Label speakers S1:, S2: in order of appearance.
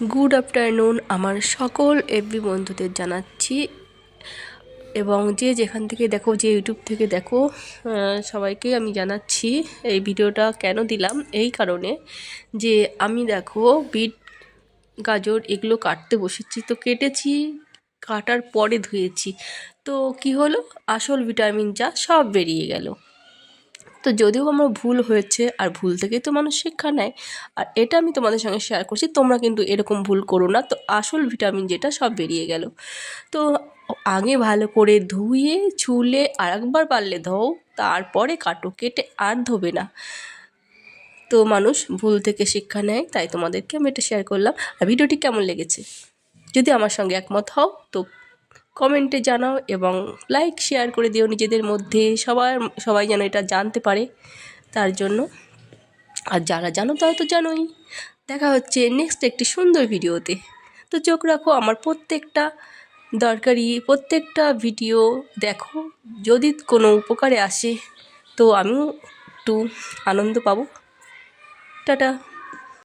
S1: Good afternoon আমার সকল FB বন্ধুদের জানাচ্ছি। এবং যে যেখান থেকে দেখো, যে ইউটিউব থেকে দেখো সবাইকে আমি জানাচ্ছি, এই ভিডিওটা কেন দিলাম? এই কারণে যে আমি দেখো, বিট, গাজর এগুলো কাটতে বসেছি। তো কেটেছি, কাটার পরে ধুয়েছি। তো কি হলো? আসল ভিটামিন যা সব বেরিয়ে গেল। তো যদিও আমার ভুল হয়েছে আর ভুল থেকেই তো মানুষ শিক্ষা নেয়, আর এটা আমি তোমাদের সঙ্গে শেয়ার করছি, তোমরা কিন্তু এরকম ভুল করো না। তো আসল ভিটামিন যেটা সব বেরিয়ে গেল। তো আগে ভালো করে ধুয়ে, ছুলে আর একবার পারলে ধোও, তারপরে কাটো, কেটে আর ধোবে না। তো মানুষ ভুল থেকে শিক্ষা নেয়, তাই তোমাদেরকে আমি এটা শেয়ার করলাম। আর ভিডিওটি কেমন লেগেছে? যদি আমার সঙ্গে একমত হও, তো কমেন্টে জানাও এবং লাইক, শেয়ার করে দিও নিজেদের মধ্যে। সবার, সবাই যেন এটা জানতে পারে তার জন্য। আর যারা জানো তারা তো জানোই। দেখা হচ্ছে নেক্সট একটি সুন্দর ভিডিওতে। তো চোখ রাখো, আমার প্রত্যেকটা দরকারি, প্রত্যেকটা ভিডিও দেখো। যদি কোনো উপকারে আসে, তো আমিও একটু আনন্দ পাবো। টাটা।